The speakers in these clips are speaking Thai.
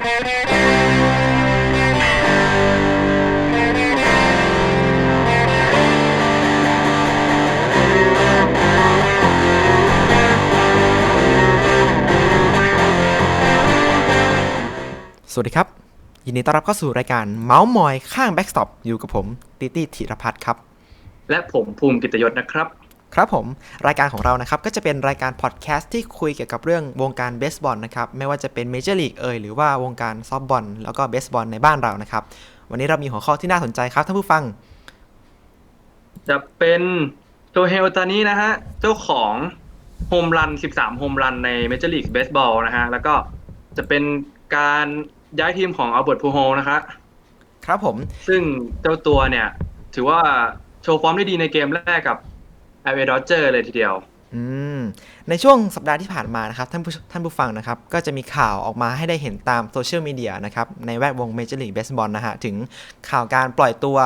สวัสดีครับ ยินดีต้อนรับเข้าสู่รายการเมาส์มอยข้างแบ็กสต็อปอยู่กับผม ติตี้ธีรพัฒน์ครับ และผมภูมิกิตยศนะครับ ครับผม รายการของเรานะครับก็จะเป็นรายการพอดแคสต์ที่คุยเกี่ยวกับเรื่องวงการเบสบอลนะครับไม่ว่าจะเป็นเมเจอร์ลีกเอ่ยหรือว่าวงการซอฟต์บอลแล้วก็เบสบอลในบ้านเรานะครับ วันนี้เรามีหัวข้อที่น่าสนใจครับท่านผู้ฟัง จะเป็นโจเฮลตานี้นะฮะ เจ้าของโฮมรัน 13 โฮมรันในเมเจอร์ลีกเบสบอลนะฮะ แล้วก็จะเป็นการย้ายทีมของอัลเบิร์ตพูโฮนะคะครับผม ซึ่งเจ้าตัวเนี่ย ถือว่าโชว์ฟอร์มได้ดีในเกมแรกกับ l อ d ด d เจอร์เลยทีเดียว อืม ในช่วงสัปดาห์ที่ผ่านมานะครับ ท่านผู้ท่านผู้ฟังนะครับ ก็จะมีข่าวออกมาให้ได้เห็นตามโซเชียลมีเดียนะครับ ในแวดวงเมเจอร์ลีกเบสบอลนะฮะ ถึงข่าวการปล่อยตัว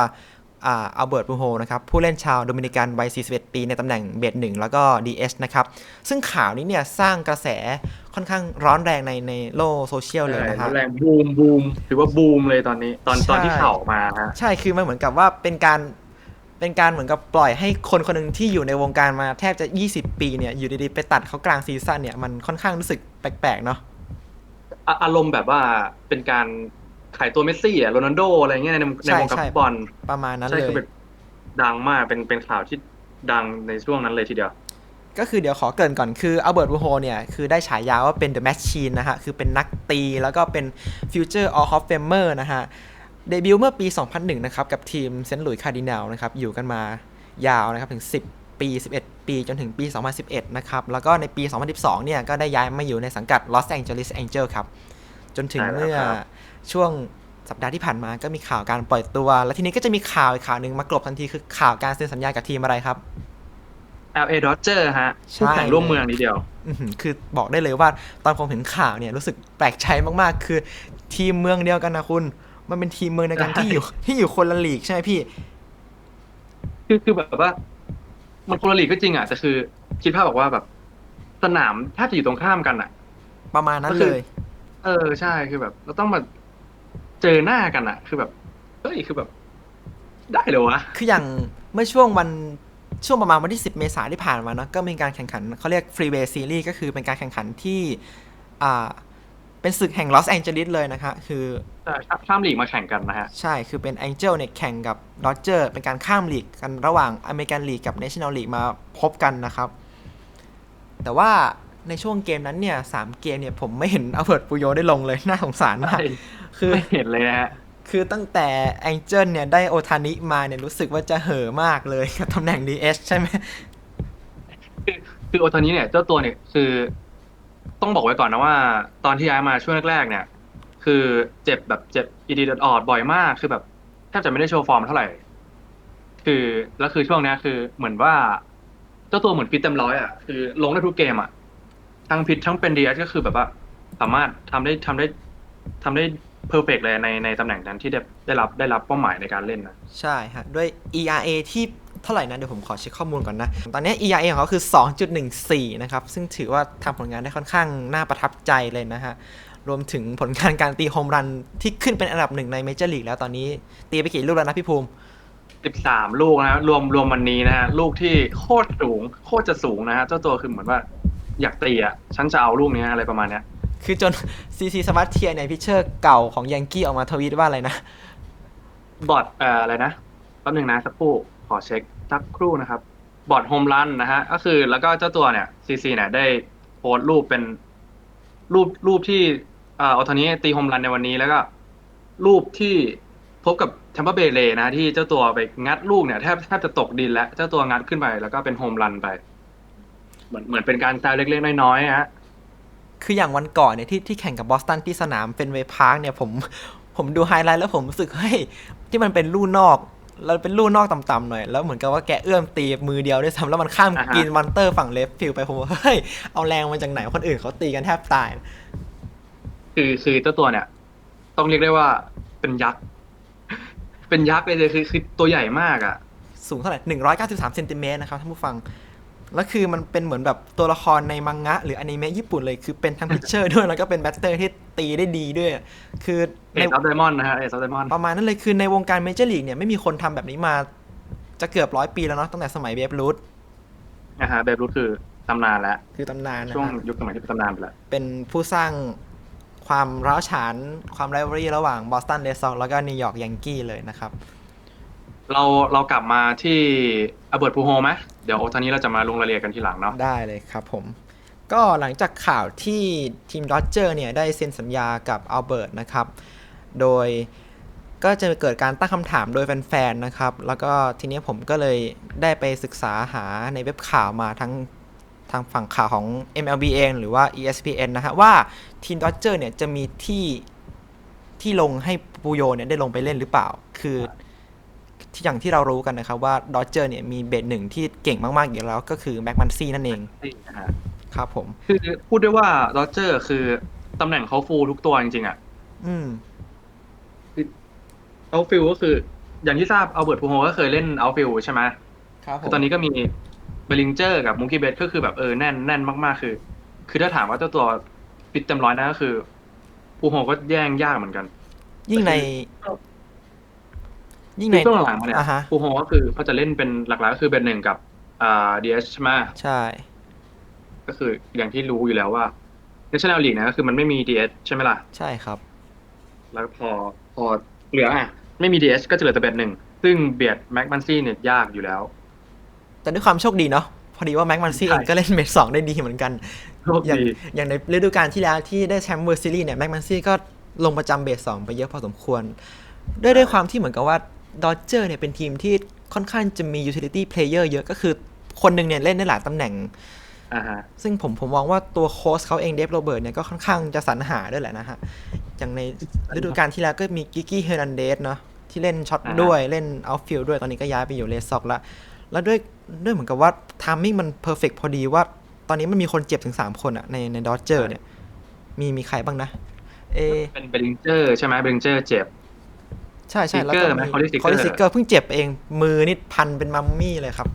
อ่าอัลเบิร์ตพูโฮนะครับ ผู้เล่นชาวโดมินิกันวัย 41 ปีในตำแหน่งเบสหนึ่งแล้วก็ DS นะครับ ซึ่งข่าวนี้เนี่ย สร้างกระแสค่อนข้างร้อนแรงในในโลกโซเชียลเลยนะฮะแรงบูมบูมถือว่าบูมเลยตอนนี้ ตอนใช่ตอนที่ข่าวออกมาฮะใช่คือมันเหมือนกับว่าเป็นการ เป็นการเหมือนกับปล่อยให้คนคนหนึ่งที่อยู่ในวงการมาแทบจะ 20 ปีเนี่ย อยู่ดีๆ ไปตัดเขากลางซีซั่นเนี่ย มันค่อนข้างรู้สึกแปลกๆ เนาะอะอารมณ์แบบว่าเป็นการขายตัวเมสซี่อะโรนัลโดอะไรเงี้ยในในใช่วงการใช่ฟุตบอลประมาณนั้นใช่เลคือยเป็นดังมากเป็นเป็นข่าวที่ดังในช่วงนั้นเลยทีเดียว ก็คือเดี๋ยวขอเกรินก่อนคืออัลเบิร์ตวูโฮเนี่ย คือได้ฉายาว่าเป็น The Machine นะฮะ คือเป็นนักตีแล้วก็เป็น Future All of Famer นะฮะ เดบิวต์เมื่อปี 2001 นะครับ กับทีมเซนต์หลุยส์คาร์ดินัลนะครับ อยู่กันมายาวนะครับ ถึง 10 ปี 11 ปีจนถึงปี 2011 นะครับ แล้วก็ในปี 2012 เนี่ย ก็ได้ย้ายมาอยู่ในสังกัด Los Angeles Angels ครับ จนถึงใช่แล้วเมื่อครับช่วงสัปดาห์ที่ผ่านมาก็มีข่าวการปล่อยตัว และทีนี้ก็จะมีข่าวอีกข่าวหนึ่งมากลบทันทีคือข่าวการเซ็นสัญญากับทีมอะไรครับ LA Dodger ฮะใช่คู่แข่งร่วมเมืองนิดเดียวอื้อหือคือบอกได้เลยว่าตอนผมเห็นข่าวเนี่ยรู้สึกแปลกใจมากๆ คือทีมเมืองเดียวกันนะคุณ มันเป็นทีมเมืองเดียวกันใช่ที่อยู่ที่อยู่คนละลีกใช่ไหมพี่ คือคือแบบว่า มันคนละลีกก็จริงอะแต่คือ คิดภาพบอกว่าแบบ สนามแทบจะอยู่ตรงข้ามกันอะ ประมาณนั้นก็คือเลย เออใช่คือแบบ เราต้องมาเจอหน้ากันอะ คือแบบเฮ้ยคือแบบ ได้เลยวะคืออย่างเมื่อช่วงวันช่วงประมาณวันที่ 10 เมษายนที่ผ่านมาเนาะก็มีการแข่งขันเขาเรียก Freeway Series ก็คือเป็นการแข่งขันที่อ่า เป็นศึกแห่งลอสแองเจลิสเลยนะคะคือใช่ข้ามลีกมาแข่งกันนะฮะ ใช่คือเป็น Angel เนี่ยแข่งกับ Dodger เป็นการข้ามลีกกันระหว่างอเมริกันลีกกับ National League มาพบกันนะครับ แต่ว่าในช่วงเกมนั้นเนี่ยสามเกมเนี่ยผมไม่เห็นอัลเบิร์ตปูโยได้ลงเลยน่าสงสารมากใช่คือไม่เห็นเลยนะฮะคือตั้งแต่ Angel เนี่ยได้โอทานิมาเนี่ยรู้สึกว่าจะเห่อะมากเลยกับตำแหน่ง DS ใช่ไหมคือคือโอตอนนี้เนี่ยเจ้าตัวเนี่ยคือ ต้องบอกไว้ก่อนนะว่า ตอนที่ย้ายมาช่วงแรกๆเนี่ย คือเจ็บแบบเจ็บอีดีดออดบ่อยมาก คือแบบแทบจะไม่ได้โชว์ฟอร์มเท่าไหร่ คือแล้วคือช่วงเนี้ยคือเหมือนว่า เจ้าตัวเหมือนฟิตเต็มร้อยอะคือลงได้ทุกเกมอะทั้งพิททั้งเป็นดีก็คือแบบว่า สามารถทำได้ทำได้ทำได้เพอร์เฟกเลยในในตำแหน่งนั้นที่ได้ได้รับได้รับเป้าหมายในการเล่นนะใช่ฮะด้วย ERA ที่ เท่าไหร่นะเดี๋ยวผมขอเช็คข้อมูลก่อนนะ ตอนนี้ ERA ของเขาคือ 2.14 นะครับ ซึ่งถือว่าทำผลงานได้ค่อนข้างน่าประทับใจเลยนะฮะ รวมถึงผลงานการตีโฮมรันที่ขึ้นเป็นอันดับหนึ่งในเมเจอร์ลีกแล้วตอนนี้ตีไปกี่ลูกแล้วนะพี่ภูมิสิบสามลูกนะฮะรวมรวมวันนี้นะฮะลูกที่โคตรสูง โคตรจะสูงนะฮะเจ้าตัวคือเหมือนว่าอยากตีอะฉันจะเอาลูกนี้อะไรประมาณเนี้ยคือจน CC สมาร์ทเทียเนี่ยพิชเชอร์เก่าของยังกี้ออกมาทวีตว่าอะไรนะ บอร์ดเอ่ออะไรนะแป๊บหนึ่งนะสักครู่ ขอเช็คสักครู่นะครับ บอร์ดโฮมรันนะฮะ ก็คือแล้วก็เจ้าตัวเนี่ยซีซีเนี่ยได้โพสต์รูปเป็นรูปรูปที่เอ่อเอาทานี้ตีโฮมรันในวันนี้แล้วก็ รูปที่พบกับแทมเปอร์เบเลนะที่เจ้าตัวไปงัดลูกเนี่ยแทบแทบจะตกดินแล้ว เจ้าตัวงัดขึ้นไป แล้วก็เป็นโฮมรันไป เหมือนเหมือนเป็นการแซวเล็กๆน้อยๆฮะ คืออย่างวันก่อนเนี่ยที่ที่แข่งกับบอสตันที่สนามเฟนเวย์พาร์คเนี่ยผมผมดูไฮไลท์แล้วผมรู้สึกเฮ้ยที่มันเป็นลู่นอก แล้วเป็นลู่นอกต่ำๆหน่อย แล้วเหมือนกับว่าแกเอื้อมตีมือเดียวด้วยซ้ำแล้วมันข้ามอ่าฮะกรีนมันเตอร์ฝั่งเลฟฟิลไปผมว่าเฮ้ยเอาแรงมาจากไหนคนอื่นเขาตีกันแทบตาย คือคือเจ้าตัวเนี่ย ต้องเรียกได้ว่าเป็นยักษ์ เป็นยักษ์เลยเลยคือคือตัวใหญ่มากอะ สูงเท่าไหร่193เซนติเมตรนะครับท่านผู้ฟัง แล้วคือมันเป็นเหมือนแบบตัวละครในมังงะ หรืออนิเมะญี่ปุ่นเลยคือเป็นทั้งพิชเชอร์ด้วยแล้วก็เป็นแบตเตอร์ที่ตีได้ดีด้วย คือเอในซอฟไดมอนด์นะฮะเอซอฟไดมอนด์ประมาณนั้นเลยคือในวงการเมเจอร์ลีกเนี่ยไม่มีคนทำแบบนี้มาจะเกือบร้อยปีแล้วเนาะตั้งแต่สมัยเบฟรูทนะฮะเบฟรูทคือตำนานแล้วคือตำนานนะช่วงฮะยุคสมัยที่เป็นตำนานไปแล้วเป็นผู้สร้างความร้าวฉานความไรวอรี่ระหว่างบอสตันเ d ซ็อกแล้วก็นิวยอร์กยังกี้เลยนะครับ เราเรากลับมาที่อเบิร์ตพูโฮไหมเดี๋ยวตอนนี้เราจะมาลงรายละเอียดกันทีหลังเนาะได้เลยครับผม ก็หลังจากข่าวที่ทีมดอเจอร์เนี่ยได้เซ็นสัญญากับอัลเบิร์ตนะครับ โดยก็จะเกิดการตั้งคำถามโดยแฟนๆนะครับ แล้วก็ทีนี้ผมก็เลยได้ไปศึกษาหาในเว็บข่าวมาทั้งทางฝั่งข่าวของ MLB เองหรือว่า ESPN นะฮะว่าทีมดอเจอร์เนี่ยจะมีที่ที่ลงให้ปูโยเนี่ยได้ลงไปเล่นหรือเปล่า คือ ที่อย่างที่เรารู้กันนะครับว่าดอ d เจอร์เนี่ยมีเบสหนึ่งที่เก่งมากๆอยู่แล้วก็คือแม็กมันซี่นั่นเองนะฮะครับผม คือพูดได้ว่าโรเจอร์คือตำแหน่งเขาฟูลทุกตัวจริงๆอะอืมเอาฟิลก็คือ อย่างที่ทราบเอาเบิร์ตพูโฮก็เคยเล่นเอาฟิลใช่ไหมครับผคือมตอนนี้ก็มีเบลลิงเจอร์กับมูกี้เบสก็คือแบบเออแน่นแน่นมากๆ คือ คือถ้าถามว่าเจ้าตัวฟิตเต็มร้อยนะก็คือพูโฮก็แย่งยากเหมือนกัน ยิ่งใน ยิ่งในในช่วงหลังๆมาเนี่ยอ่าฮะพูโฮก็คือเขาจะเล่นเป็นหลักๆก็คือเบนหนึ่งกับอ่าดีเอสใช่ไหมใช่ ก็คืออย่างที่รู้อยู่แล้วว่า National League นะก็คือมันไม่มี DS ใช่ไหมล่ะ ใช่ครับ แล้วพอพอเหลืออะ ไม่มี DS ก็จะเหลือแต่เบนหนึ่ง ซึ่งเบียดแม็กมันซี่เนี่ยยากอยู่แล้ว แต่ด้วยความโชคดีเนาะพอดีว่าแม็กมันซี่ใช่ เองก็เล่นเมทสองได้ดีเหมือนกัน โชคอย่างดี อย่างในฤดูกาลที่แล้วที่ได้แชมป์เวอร์ซิลี่เนี่ยแม็กมันซี่ก็ลงประจำเบสสองไปเยอะพอสมควร ด้วยด้วยความที่เหมือนกับว่า ดอ d เจอร์เนี่ยเป็นทีมที่ค่อนข้างจะมียูทิลิตี้เพลเยอร์เยอะก็คือคนหนึ่งเนี่ยเล่นได้หลายตำแหน่งอ่าฮะซึ่งผมผมมองว่าตัวโค้ชเขาเองเดฟโรเบิร์ตเนี่ยก็ค่อนข้างจะสรรหาด้วยแหละนะฮะ อย่างในฤดูกาลที่แล้วก็มีกิกกี้เฮอร์นันเดสเนาะที่เล่นช็อตอ่าฮะด้วยเล่นเอาฟิลด้วยตอนนี้ก็ย้ายไปอยู่เลสซ็อกแล้วแล้วด้วยด้วยเหมือนกับว่าทามมิ่งมันเพอร์เฟกพอดีว่า ตอนนี้มันมีคนเจ็บถึง3คนอะในในดอ d เจอร์เนี่ย มีมีใครบ้างนะ เอเป็นเบลลิงเจอร์ใช่ไหมเบลลิงเจอร์เจ็บ ใช่ใช่แล้วก็ Seager ไหมมี Corey Seager คอริซิเกอร์เพิ่งเจ็บเองมือนี่พันเป็นมัมมี่เลยครับ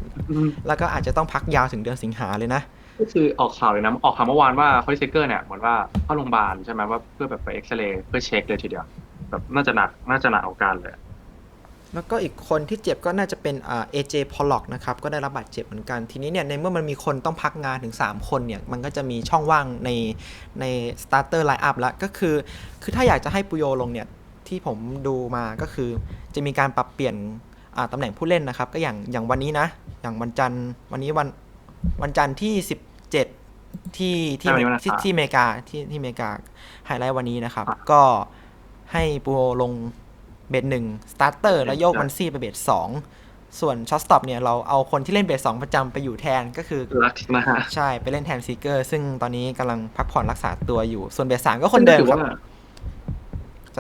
แล้วก็อาจจะต้องพักยาวถึงเดือนสิงหาเลยนะก็คือออกข่าวเลยนะออกข่าวเมื่อวานว่าคอริเซเกอร์เนี่ยเหมือนว่าเข้าโรงพยาบาลใช่ไหมว่าเพื่อแบบไปเอ็กซเรย์เพื่อเช็คเลยทีเดียวแบบน่าจะหนักน่าจะหนักเอาการเลยแล้วก็อีกคนที่เจ็บก็น่าจะเป็นอ่าเอเจพอลล็อกนะครับ ก็ได้รับบาดเจ็บเหมือนกัน ทีนี้เนี่ย ในเมื่อมันมีคนต้องพักงานถึง 3 คนเนี่ย มันก็จะมีช่องว่างในในสตาร์เตอร์ไลน์อัพแล้วก็คือ คือถ้าอยากจะให้ปุโยลงเนี่ย ที่ผมดูมาก็คือ จะมีการปรับเปลี่ยนอ่าตำแหน่งผู้เล่นนะครับ ก็อย่างอย่างวันนี้นะ อย่างวันจันทร์วันนี้วันวันจันทร์ที่ 17 ที่ที่ใช่วันนี้วันอังที่คารที่อเมริกาที่ที่อเมริกาไฮไลท์วันนี้นะครับอะก็ให้ปูโยลงเบสหนึ่งสตาร์เตอร์แล้วโยกใช่มันซี่ไปเบสสองส่วนช็อตสต็อปเนี่ยเราเอาคนที่เล่นเบสสองประจำไปอยู่แทนก็คือรักนะฮะใช่ไปเล่นแทนซีเกอร์ซึ่งตอนนี้กำลังพักผ่อนรักษาตัวอยู่ ส่วนเบสสามก็คนเดิมซึ่งคก็รับถือว่า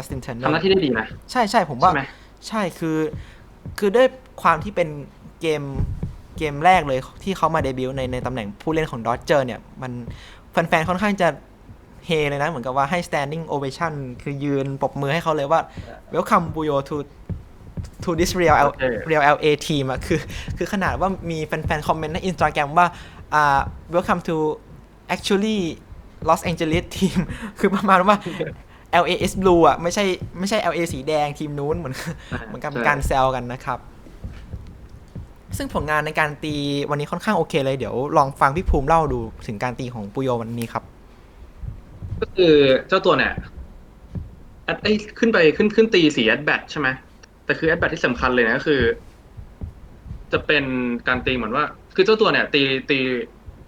จัสตินเทนเนอทำหน้าร์ที่ได้ดีนะใช่ใช่ผมว่า ใช่ไหมใช่คือ คือด้วยความที่เป็นเกมเกมแรกเลยที่เขามาเดบิวต์ในในตำแหน่งผู้เล่นของดอ d เจอร์เนี่ยมันแฟนๆค่อนข้างจะเฮเลยนะ เหมือนกับว่าให้ standing ovation คือยืนปรบมือให้เขาเลยว่า welcome Buyo to to this real L โอเค real LA team อะคือ คือขนาดว่ามีแฟนๆ คอมเมนต์ใน Instagram ว่าอ่า welcome to actually Los Angeles team คือประมาณว่า LA is blue อะไม่ใช่ไม่ใช่ LA สีแดงทีมนู้นเหมือนเหมือนกับเป็นการแซวกันนะครับ ซึ่งผลงานในการตีวันนี้ค่อนข้างโอเคเลยเดี๋ยวลองฟังพี่ภูมิเล่าดูถึงการตีของปุโยวันนี้ครับ ก็คือเจ้าตัวเนี่ยแอดไอ้ยขึ้นไปขึ้นขึ้นตีสี่แอดแบทใช่ไหมแต่คือแอดแบทที่สำคัญเลยนะก็คือ จะเป็นการตีเหมือนว่า คือเจ้าตัวเนี่ย ตีตี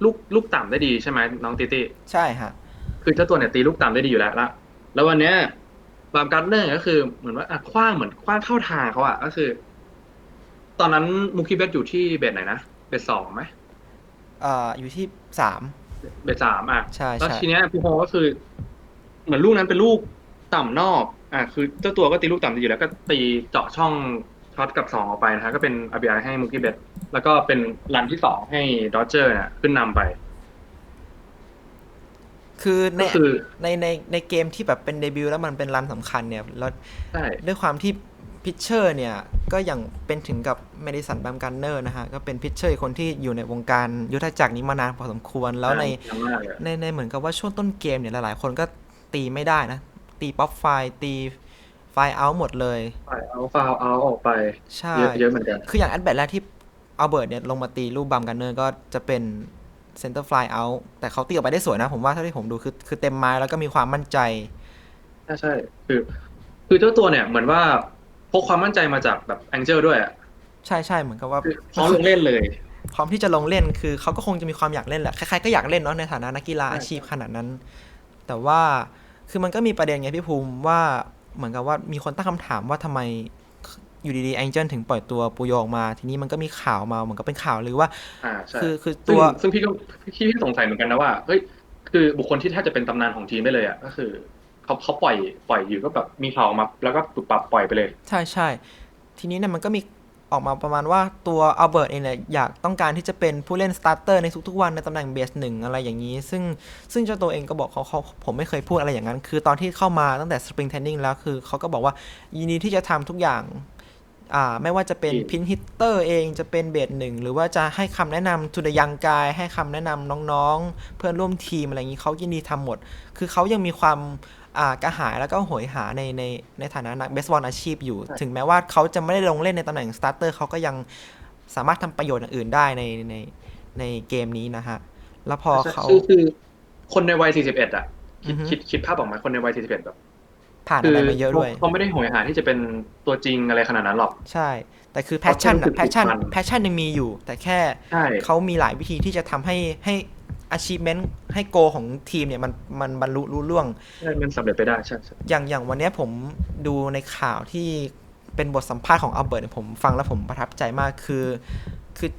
ลูกลูกต่ำได้ดีใช่ไหมน้องตีตีใช่ฮะคือเจ้าตัวเนี่ยตีลูกต่ำได้ดีอยู่แล้วละ แล้ววันเนี้ยบามการ์เนอร์ก็คือเหมือนว่าอะคว้างเหมือนคว้างเข้าทางเขาอะก็คือ ตอนนั้นมูคิเบสอยู่ที่เบสไหนนะเบสสองไหมเอ่ออยู่ที่สามเบสสามอะใช่แล้วใช่ทีเนี้ยพูโฮก็คือ เหมือนลูกนั้นเป็นลูกต่ำนอก อะคือเจ้าตัวก็ตีลูกต่ำดีอยู่แล้วก็ตีเจาะช่องช็อตกับสองออกไปนะฮะก็เป็น RBI ให้มูคิเบสแล้วก็เป็นรันที่สองให้ดอ d เจอร์เนี่ยขึ้นนำไป คือในก็คือในในในเกมที่แบบเป็นเดบิวต์แล้วมันเป็นรันสำคัญเนี่ยแล้วใช่ด้วยความที่พิชเชอร์เนี่ย ก็อย่างเป็นถึงกับเมดิสันแบมกันเนอร์นะฮะ ก็เป็นพิชเชอร์คนที่อยู่ในวงการยุทธจักรนี้มานานพอสมควรแล้วในดังมากเลยในในเหมือนกับว่าช่วงต้นเกมเนี่ยหลายๆ คนก็ตีไม่ได้นะ ตีป๊อปไฟล์ตีไฟล์เอาหมดเลยไปเอาฟาวเอาออกไปใช่เยอะเยอะเหมือนกันคืออย่างแอดแบทแรกที่อัลเบิร์ตเนี่ยลงมาตีรูปบัมกันเนอร์ก็จะเป็น เซนเตอร์ฟลายเอาแต่เขาตีออกไปได้สวยนะ ผมว่าเท่าที่ผมดูคือคือเต็มไม้แล้วก็มีความมั่นใจ ใช่ใช่คือ คือเจ้าตัวเนี่ยเหมือนว่าพกความมั่นใจมาจากแบบแองเจิลด้วยอะใช่ใช่เหมือนกับว่าคือพร้อมลงเล่นเลย พร้อมที่จะลงเล่นคือเขาก็คงจะมีความอยากเล่นแหละใครๆก็อยากเล่นเนาะในฐานะนักกีฬาใช่อาชีพขนาดนั้น แต่ว่าคือมันก็มีประเด็นไงพี่ภูมิว่าเหมือนกับว่ามีคนตั้งคำถามว่าทำไม อยู่ดีๆแองเจิลถึงปล่อยตัวปูโยออกมา ทีนี้มันก็มีข่าวมาเหมือนกับเป็นข่าวหรือว่า อ่าใช่คือคือซึ่ตังวซึ่งพี่ก็พี่พี่สงสัยเหมือนกันนะว่าเฮ้ยคือบุคคลที่แทบจะเป็นตำนานของทีมได้เลยอะก็คือเขาเขาปล่อยปล่อยอยู่ก็แบบมีข่าวออกมาแล้วก็ปรับปรับปล่อยไปเลย ใช่ใช่ทีนี้เนี่ยมันก็มีออกมาประมาณว่าตัวอัลเบิร์ตเองเนี่ยอยากต้องการที่จะเป็นผู้เล่นสตาร์เตอร์ในทุกๆวันในตำแหน่งเบสหนึ่งอะไรอย่างนี้ ซึ่งซึ่งเจ้าตัวเองก็บอกเขาเขาผมไม่เคยพูดอะไรอย่างนั้น คือตอนที่เข้ามาตั้งแต่สปริงเทนนิงแล้วคือเขาก็บอกว่ายินดีที่จะทำทุกอย่าง อ่าไม่ว่าจะเป็นอืมพินฮิตเตอร์เองจะเป็นเบสหนึ่งหรือว่าจะให้คำแนะนำทูดยังกายให้คำแนะนำน้องๆ เพื่อนร่วมทีมอะไรอย่างนี้เขายินดีทำหมด คือเขายังมีความอ่ากระหายแล้วก็โหยหาในในในฐานะนักเบสบอลอาชีพอยู่ใช่ถึงแม้ว่าเขาจะไม่ได้ลงเล่นในตำแหน่งสตาร์เตอร์เขาก็ยังสามารถทำประโยชน์อย่างอื่นได้ในในในเกมนี้นะฮะ แล้วพอเขาคือคือคนในวัย 41 อะคิดอือฮึคิดคิดภาพออกมาคนในวัย 41 แบบ ผ่านคือะไรมาเยอะด้วยเขาไม่ได้โหยหาที่จะเป็นตัวจริงอะไรขนาดนั้นหรอก ใช่ แต่คือแพชชั่นเขาอะแค่รู้สึกแพชชั่นผูกพันแพชชั่นยังมีอยู่ แต่แค่ใช่เขามีหลายวิธีที่จะทำให้ให้ achievement ให้โกของทีมเนี่ยมันมันบรรลุรุ่ล่วงใช่มันสำเร็จไปได้ใช่ใช่อย่างอย่างวันเนี้ยผมดูในข่าวที่เป็นบทสัมภาษณ์ของอัลเบิร์ตเนี่ยผมฟังแล้วผมประทับใจมากคือ คือ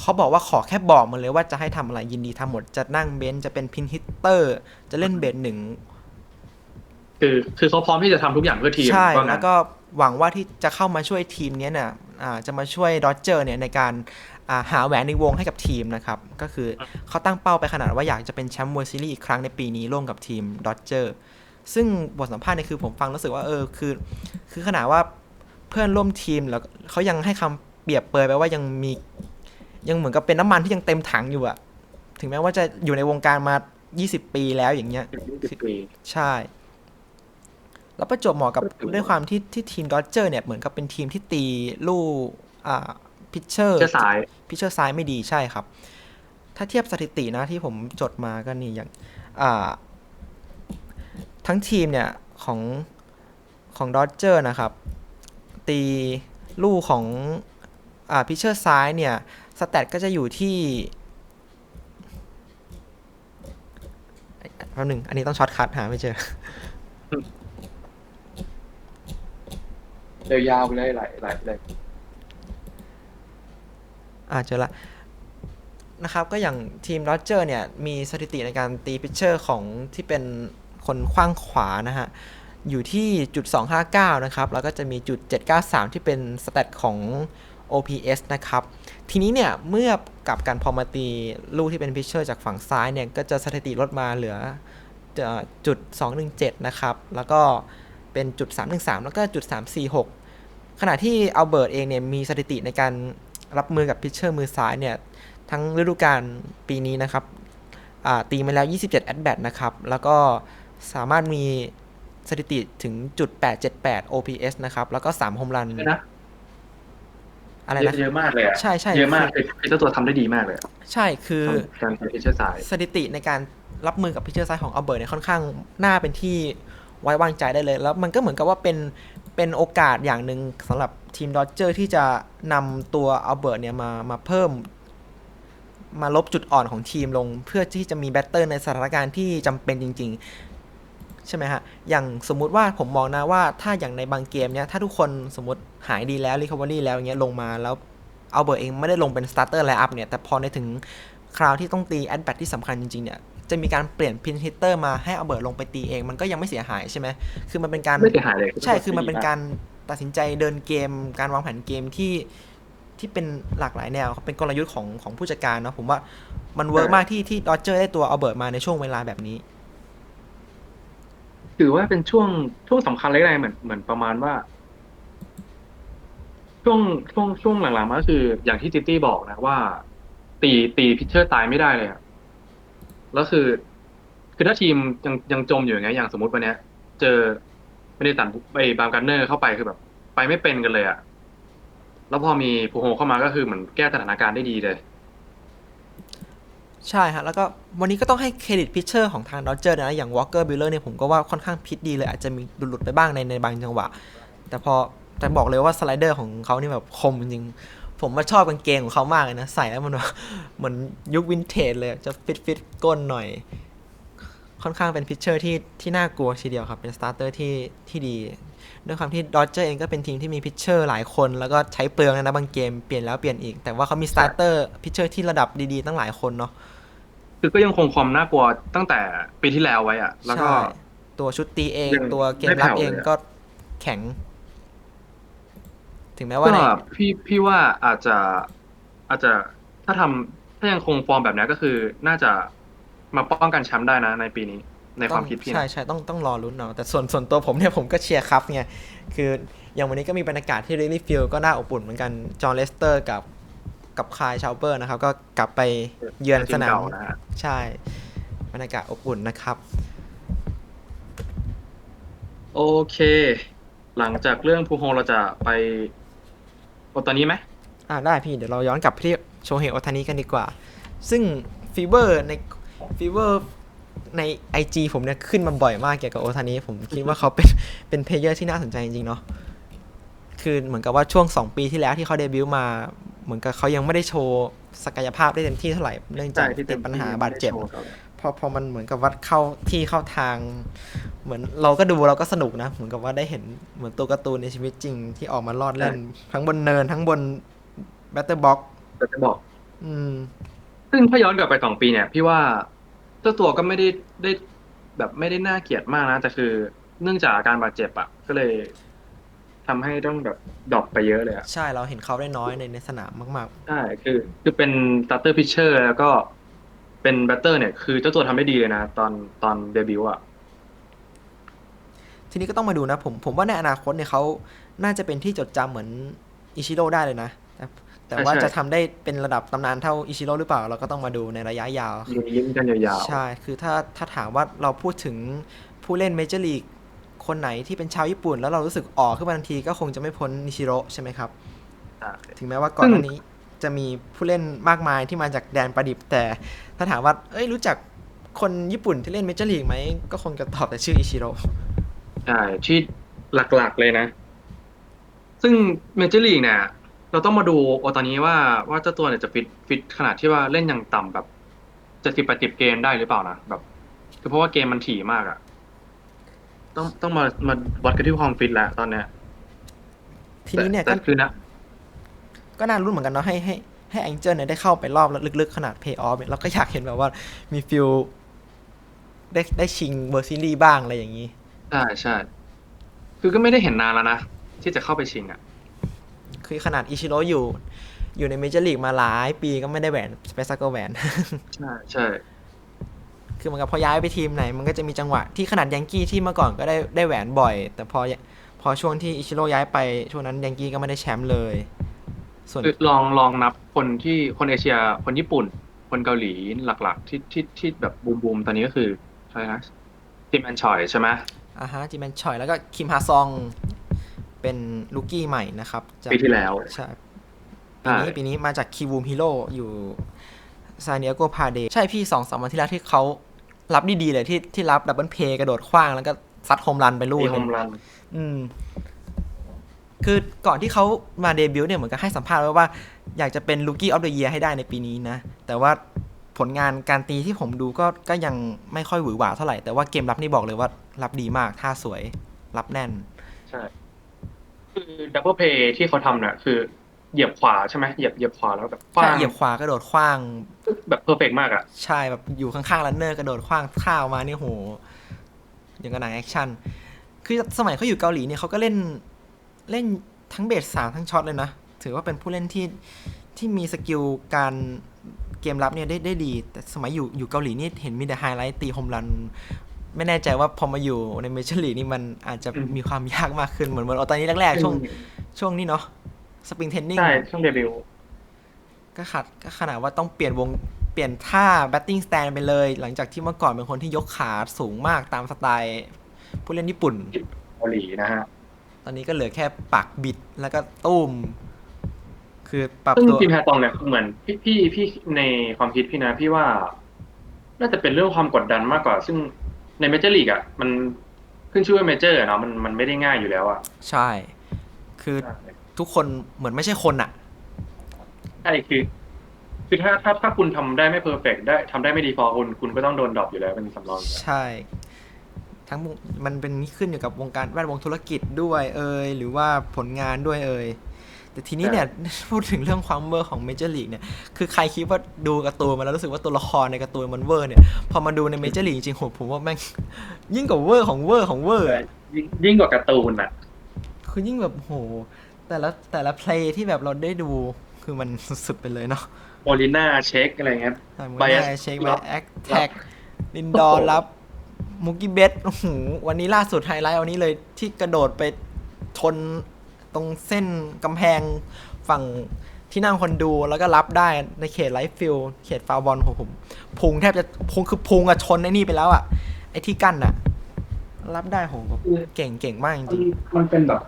เขาบอกว่าขอแค่บอกมันเลยว่าจะให้ทำอะไรยินดีทำหมดจะนั่งเบนช์จะเป็นพินฮิตเตอร์ จะเล่นเบสหนึ่ง คือคือเขาพร้อมที่จะทำทุกอย่างเพื่อทีมใช่ว่างั้นแล้วก็หวังว่าที่จะเข้ามาช่วยทีมเนี้ยเนี่ยอ่าจะมาช่วยดอ d เจอร์เนี่ยในการอ่าหาแหวนในวงให้กับทีมนะครับ ก็คือเขาตั้งเป้าไปขนาดว่าอยากจะเป็นแชมป์ World Series อีกครั้งในปีนี้ร่วมกับทีมดอ d เจอร์ซึ่งบทสัมภาษณ์เนี่ยคือผมฟังรู้สึกว่าเออคือ คือขนาดว่าเพื่อนร่วมทีมแล้วเขายังให้คำเปรียบเปรยไปว่ายังมียังเหมือนกับเป็นน้ำมันที่ยังเต็มถังอยู่อะถึงแม้ว่าจะอยู่ในวงการมา 20 ปีแล้วอย่างเงี้ยสิบปีใช่ แล้วประจวบเหมาะกับก็ถือว่าด้วยความที่ที่ทีมดอ d เจอร์เนี่ยเหมือนกับเป็นทีมที่ตีลูกอ่าพิชเชอร์เชื่อสายพิชเชอร์ซ้ายไม่ดีใช่ครับ ถ้าเทียบสถิตินะที่ผมจดมาก็นี่อย่างอ่าทั้งทีมเนี่ยของของดอ d เจอร์นะครับ ตีลูกของอ่าพิชเชอร์ซ้ายเนี่ยสแตทก็จะอยู่ที่แป๊บหนึงอันนี้ต้องช็อตคัทหาไม่เจอ เลยยาวไปเลยหลายหลายเลยอ่าเจอละนะครับ ก็อย่างทีมโรเจอร์เนี่ย มีสถิติในการตีพิชเชอร์ของที่เป็นคนขว้างขวานะฮะ อยู่ที่จุด 259 นะครับ แล้วก็จะมีจุด 793 ที่เป็นสแตทของ OPS นะครับ ทีนี้เนี่ย เมื่อกลับกันพอมาตีลูกที่เป็นพิชเชอร์จากฝั่งซ้ายเนี่ย ก็จะสถิติลดมาเหลือเอ่อจุด 217 นะครับ แล้วก็ เป็นจุด313 แล้วก็จุด346 ขณะที่อัลเบิร์ตเองเนี่ยมีสถิติในการรับมือกับพิชเชอร์มือซ้ายเนี่ยทั้งฤดูกาลปีนี้นะครับอ่าตีมาแล้ว 27 แอตแบตนะครับ แล้วก็สามารถมีสถิติถึงจุด878 OPS นะครับ แล้วก็3โฮมรันเยอะนะอะไรเยนะอะเยอะมากเลยอะใช่ใช่เยอะมากคือคือคือเจ้าตัวทำได้ดีมากเลยอะใช่คือการใช้เชื่อสายสถิติในการรับมือกับพิชเชอร์ไซด์ของอัลเบิร์ตเนี่ยค่อนข้างน่าเป็นที่ ไว้วางใจได้เลย แล้วมันก็เหมือนกับว่าเป็นเป็นโอกาสอย่างหนึ่งสำหรับทีมดอ d เจอร์ที่จะนำตัวอัลเบิร์ตเนี่ยมามาเพิ่ม มาลบจุดอ่อนของทีมลง เพื่อที่จะมีแบตเตอร์ในสถานการณ์ที่จำเป็นจริง ๆ ใช่ไหมฮะ อย่างสมมุติว่าผมมองนะว่าถ้าอย่างในบางเกมเนี่ยถ้าทุกคนสมมติหายดีแล้วรีคอเวอรี่แล้วอย่างเงี้ยลงมาแล้วอัลเบิร์ตเองไม่ได้ลงเป็นสตาร์เตอร์ไลน์อัพเนี่ยแต่พอในถึงคราวที่ต้องตีแอดแบตที่สำคัญจริงๆเนี่ย จะมีการเปลี่ยนพินฮิตเตอร์มาให้อัลเบิร์ตลงไปตีเอง มันก็ยังไม่เสียหายใช่ไหมคือมันเป็นการไม่เสียหายเลยใช่คือมันเป็นการตัดสินใจเดินเกม การวางแผนเกมที่ที่เป็นหลากหลายแนวเป็นกลยุทธ์ของของผู้จัดการเนาะผมว่ามันเวิร์กมากที่ที่ดอ d เจอร์ได้ตัวอัลเบิร์ตมาในช่วงเวลาแบบนี้ ถือว่าเป็นช่วงช่วงสำคัญเลยๆเหมือนเหมือนประมาณว่า ช่วงช่วงช่วงหลังๆมาก็คือ อย่างที่จิตตี้บอกนะว่า ตีตีพิชเชอร์ตายไม่ได้เลยอะ แล้วคือ คือถ้าทีมยังยังจมอยู่อย่างเงี้ยอย่างสมมติวันเนี้ย เจอเมดิสันไปบามการเนอร์เข้าไปคือแบบ ไปไม่เป็นกันเลยอะแล้วพอมีพูโฮเข้ามาก็คือเหมือนแก้สถานการณ์ได้ดีเลย ใช่ฮะ แล้วก็วันนี้ก็ต้องให้เครดิตพิชเชอร์ของทางดอจเจอร์นะ อย่างวอลเกอร์บิลเลอร์เนี่ยผมก็ว่าค่อนข้างพิษดีเลย อาจจะมีหลุดไปบ้างในในบางจังหวะ แต่พอแต่บอกเลยว่าสไลเดอร์ของเขานี่แบบคมจริง ผมมาชอบกางเกงของเขามากเลยนะ ใส่แล้วมันแบบเหมือนยุควินเทจเลย จะฟิตฟิตๆก้นหน่อย ค่อนข้างเป็นพิชเชอร์ที่ที่น่ากลัวทีเดียวครับ เป็นสตาร์เตอร์ที่ที่ดี ด้วยความที่ดอจเจอร์เองก็เป็นทีมที่มีพิชเชอร์หลายคน แล้วก็ใช้เปลืองนะบางเกมเปลี่ยนแล้วเปลี่ยนอีก แต่ว่าเขามีสตาร์เตอร์พิชเชอร์ที่ระดับดีๆ ตั้งหลายคนเนาะ คือก็ยังคงความน่ากลัวตั้งแต่ปีที่แล้วไว้อะแล้วก็ใช่ตัวชุดตีเองยังตัวเกมไม่รับแผ่วเองเลยอะก็แข็ง ถึงแม้ว่าก็ในพี่พี่ว่าอาจจะอาจจะถ้าทำถ้ายังคงฟอร์มแบบนี้ก็คือ น่าจะมาป้องกันแชมป์ได้นะในปีนี้ ในความคิดพี่ใช่นะใช่ต้องต้องรอลุ้นเอาแต่ส่วนส่วนตัวผมเนี่ยผมก็เชียร์ครับไงคืออย่างวันนี้ก็มีบรรยากาศที่ really feel ก็น่าอบอุ่นเหมือนกันจอห์นเลสเตอร์กับกับคายชาวเปอร์นะครับ ก็กลับไปเยือนสนาม ทีเก่นะฮะ ใช่บรรยากาศอบอุ่นนะครับ โอเค หลังจากเรื่องภูโฮเราจะไป โอตอนนี้ไหมอ่าได้พี่เดี๋ยวเราย้อนกลับไปที่โชเฮโอทานิกันดีกว่า ซึ่งฟีเวอร์ในฟีเวอร์ใน IG ผมเนี่ยขึ้นมาบ่อยมากเกี่ยวกับโอทานิผมคิดว่าเขาเป็นเป็นเพลเยอร์ที่น่าสนใจจริงๆเนาะคือเหมือนกับว่าช่วง 2 ปีที่แล้วที่เขาเดบิวต์มา เหมือนกับเขายังไม่ได้โชว์ศักยภาพได้เต็มที่เท่าไหร่เนื่องจากติดปัญหาบาดเจ็บพอพอมันเหมือนกับว่าเข้าที่เข้าทาง เหมือนเราก็ดูเราก็สนุกนะ เหมือนกับว่าได้เห็นเหมือนตัวการ์ตูนในชีวิตจริงที่ออกมารอดเล่น ทั้งบนเนินทั้งบนแบตเตอร์บ็อกแต่จะบอกอืม ซึ่งถ้าย้อนกลับไปสองปีเนี่ย พี่ว่าเจ้าตัวก็ไม่ได้ได้แบบไม่ได้น่าเกลียดมากนะแต่คือเนื่องจากอาการบาดเจ็บอะก็เลยทำให้ต้องแบบดรอปไปเยอะเลยอะใช่เราเห็นเขาได้น้อยในในสนามมากใช่คือ คือเป็น starter pitcher แล้วก็เป็น batter เนี่ยคือเจ้าตัวทำได้ดีเลยนะ ตอนตอนเดบิวต์อะๆ ทีนี้ก็ต้องมาดูนะ ผมผมว่าในอนาคตเนี่ยเขาน่าจะเป็นที่จดจำเหมือนอิชิโร่ได้เลยนะแต่แต่ว่าใช่จะทำได้เป็นระดับตำนานเท่าอิชิโร่หรือเปล่า เราก็ต้องมาดูในระยะยาวยิงยิ้มกันยาวใช่ คือถ้าถ้าถามว่าเราพูดถึงผู้เล่นเมเจอร์ลีกคนไหนที่เป็นชาวญี่ปุ่น แล้วเรารู้สึกอ๋อขึ้นมาทันทีก็คงจะไม่พ้นนิชิโร่ใช่ไหมครับๆอะถึงแม้ว่าก่อนหน้านี้จะมีผู้เล่นมากมายที่มาจากแดนประดิบแต่ ถ้าถามว่าเอ้ยรู้จักคนญี่ปุ่นที่เล่นเมเจอร์ลีกไหมก็คงจะตอบแต่ชื่ออิชิโร่ ใช่ที่หลักๆเลยนะ ซึ่งเมเจอร์ลีกเนี่ย เราต้องมาดูโอตอนนี้ว่าว่าเจ้าตัวเนี่ยจะฟิตฟิตขนาดที่ว่าเล่นอย่างต่ำแบบเจ็ดสิบแปดสิบเกมได้หรือเปล่านะแบบคือเพราะว่าเกมมันถี่มากอะต้องต้องมามาวัดกันที่ความฟิตแล้วตอนเนี้ยทีนี้เนี่ยแต่ก็แต่คือนะ ก็น่ารุ้นเหมือนกันเนาะให้ให้ให้แองเจิลเนี่ยได้เข้าไปรอบลึกๆขนาดเพย์ออฟเราก็อยากเห็นแบบว่ามีฟิลได้ได้ชิงเวอร์ซิลีบ้างอะไรอย่างนี้ ใช่ใช่ คือก็ไม่ได้เห็นนานแล้วนะ ที่จะเข้าไปชิงอะ คือขนาดอิชิโร่อยู่ อยู่ในเมเจอร์ลีกมาหลายปีก็ไม่ได้แหวนไปซักก็แหวน ใช่ใช่ คือเหมันกับพอย้ายไปทีมไหน มันก็จะมีจังหวะที่ขนาดยังกี้ที่เมื่อก่อนก็ได้ได้แหวนบ่อย แต่พอพอช่วงที่อิชิโร่ย้ายไปช่วงนั้นยังกี้ก็ไม่ได้แชมป์เลย ส่วนคือลองลองนับคนที่คนเอเชีย คนญี่ปุ่น คนเกาหลีหลักๆ ที่ที่ที่แบบบูมบูมตอนนี้ก็คือใครนะติมแอนชอยใช่ไหม อ่าฮะจิแมนชอย แล้วก็คิมฮาซองเป็นลูกี้ใหม่นะครับจากปีที่แล้วใช่ปีนี้ใช่ปีนี้มาจากคีวูมฮิโร่อยู่ซาน d ิเอโกพาเดใช่พี่สองสามวันที่แล้วที่เขารับดีๆเลยที่ที่รับดับเบิลเพย์กระโดดขว้างแล้วก็ซัดโฮมรันไปลูกมีหโฮนึ่งมรัน อืม คือก่อนที่เขามาเดบิวต์เนี่ยเหมือนกับให้สัมภาษณ์ไว้ว่า อยากจะเป็นลูกี้ออฟเดอะเยียให้ได้ในปีนี้นะ แต่ว่า ผลงานการตีที่ผมดูก็ก็ยังไม่ค่อยหวือหวาเท่าไหร่ แต่ว่าเกมรับนี่บอกเลยว่ารับดีมากท่าสวยรับแน่น ใช่ คือดับเบิลเพย์ที่เขาทำเนี่ยคือเหยียบขวาใช่ไหมเหยียบเหยียบขวาแล้วแบบถ้าเหยียบขวากระโดดขว้าง แบบเพอร์เฟกมากอะ ใช่แบบอยู่ข้างๆรันเนอร์กระโดดขว้างข้าวมาเนี่ยโหอย่างกับหนังแอคชั่น คือสมัยเขาอยู่เกาหลีเนี่ยเขาก็เล่นเล่นทั้งเบสสามทั้งช็อตเลยนะ ถือว่าเป็นผู้เล่นที่ที่มีสกิลการ เกมรับเนี่ยได้ได้ดี แต่สมัยอยู่อยู่เกาหลีนี่เห็นมีแต่ไฮไลท์ตีโฮมรัน ไม่แน่ใจว่าพอมาอยู่ในเมเจอร์ลีกนี่มันอาจจะอืมมีความยากมากขึ้นเหมือนเหมือนตอนนี้แรกๆช่วงช่วงนี้เนาะสปริงเทนนิ่งใช่ ช่วงเดบิวต์ก็ขัดก็ขนาดว่าต้องเปลี่ยนวงเปลี่ยนท่า batting stand ไปเลย หลังจากที่เมื่อก่อนเป็นคนที่ยกขาสูงมากตามสไตล์ผู้เล่นญี่ปุ่นเกาหลีนะฮะ ตอนนี้ก็เหลือแค่ปักบิดแล้วก็ตุ้ม คือปรับซึ่งตัว ทีมแพตองเนี่ยเหมือนพี่พี่พี่ในความคิดพี่นะพี่ว่า น่าจะเป็นเรื่องความกดดันมากกว่า ซึ่งในเมเจอร์ลีกอะมันขึ้นชื่อว่าเมเจอร์เนาะมันมันไม่ได้ง่ายอยู่แล้วอะใช่ คือทุกคนเหมือนไม่ใช่คนอะใช่คือ คือถ้าถ้าถ้าคุณทำได้ไม่เพอร์เฟกได้ทำได้ไม่ดีพอคุณคุณก็ต้องโดนดรอปอยู่แล้วเป็นสำรองอยู่แล้วใช่ ทั้งวงมันเป็นขึ้นอยู่กับวงการแวดวงธุรกิจด้วยเอยหรือว่าผลงานด้วยเอย แต่ทีนี้เนี่ยพูดถึงเรื่องความเวอร์ของเมเจอร์ลีกเนี่ยคือใครคิดว่าดูการ์ตูนมาแล้วรู้สึกว่าตัวละครในการ์ตูนมันเวอร์เนี่ยพอมาดูในเมเจอร์ลีกจริงๆโหผมว่าแม่งยิ่งกว่าเวอร์ของเวอร์ของเวอร์อะยิ่งยิ่งกว่าการ์ตูนอะคือยิ่งแบบโหแต่ละแต่ละเพลย์ที่แบบเราได้ดูคือมันสุดๆไปเลยเนาะโมลิน่าเช็คอะไรเงี้ยใช่มู Bias น่าเช็ครัไว้บแอคแท็กลินดอโอ้ร์โหรับมุกี้เบสโอ้โหวันนี้ล่าสุดไฮไลท์วันนี้เลยที่กระโดดไปชนต รงเส้นกำแพงฝั่งที่นั่งคนดูแล้วก็รับได้ในเขตไลฟ์ฟิลเขตฟาวบอลโหผมพุงแทบจะพุงคือพุงอะชนไอ้นี่ไปแล้วอะไอ้ที่กั้นอะรับได้โหแบบเก่งเก่งมากจมันริงมันเป็นแบบ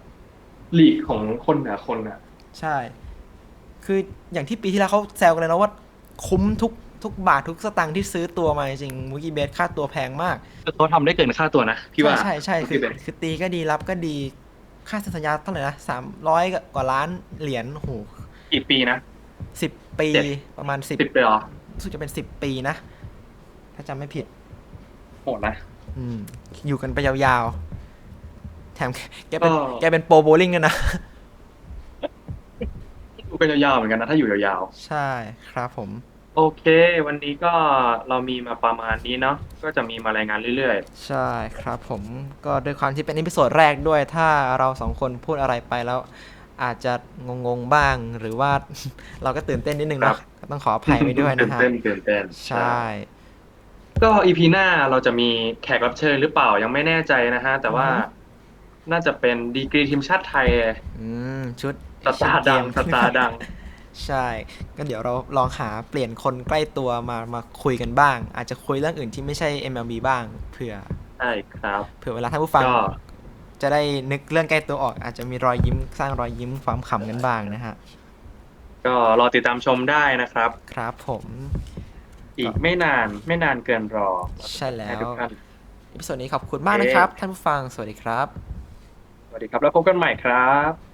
ลีกของคนเหนือคนอะๆใช่ คืออย่างที่ปีที่แล้วเขาแซวกันเลยนะว่าคุ้มทุกทุกบาททุกสตางค์ที่ซื้อตัวมาจริงมุกี้เบสค่าตัวแพงมากเขาทำได้เกินค่าตัวนะพี่ว่าใช่ใช่ใช่คือเป็นคือตีก็ดีรับก็ดี ค่าเซ็นสัญญาเท่าไหร่นะสามร้อยกว่าล้านเหรียญโอ้โหกี่ปีนะสิบปีเจ็ดประมาณสิบสิบเลยเหรอรู้สึกจะเป็นสิบปีนะ ถ้าจำไม่ผิดโหดนะอืม อยู่กันไปยาวๆ แถมแกเป็นก็แกเป็นโปรโบลิ่งกันนะดูกันยาวๆเหมือนกันนะ ถ้าอยู่ยาวใช่ครับผมๆ โอเค วันนี้ก็เรามีมาประมาณนี้เนาะก็จะมีมารายงานเรื่อยใช่ครับผมก็ด้วยความที่เป็นอีพิโซดแรกด้วย ถ้าเราสองคนพูดอะไรไปแล้ว อาจจะงงๆบ้างหรือว่า เราก็ตื่นเต้นนิดนึงครัเนาะบก็ต้องขออภัยไว้ด้วยตื่นะนฮะเต้นตื่นเต้นใช่ ก็อีพีหน้าเราจะมีแขกรับเชิญหรือเปล่ายังไม่แน่ใจนะฮะ แต่ว่าอือฮึน่าจะเป็นดีกรีทีมชาติไทยอืมชุดสตาร์ดังสตาร์ดัง ใช่ก็เดี๋ยวเราลองหาเปลี่ยนคนใกล้ตัวมามาคุยกันบ้าง อาจจะคุยเรื่องอื่นที่ไม่ใช่ MLB บ้างเผื่อใช่ครับเผื่อเวลาท่านผู้ฟัง ก็จะได้นึกเรื่องใกล้ตัวออก อาจจะมีรอยยิ้มสร้างรอยยิ้มความขำกันบ้างนะฮะก็รอติดตามชมได้นะครับ ครับผม อีกไม่นานไม่นานเกินรอใช่แล้วให้ทุกท่าน อีพิโซดนี้ขอบคุณมากนะครับ ท่านผู้ฟังสวัสดีครับ สวัสดีครับ แล้วพบกันใหม่ครับ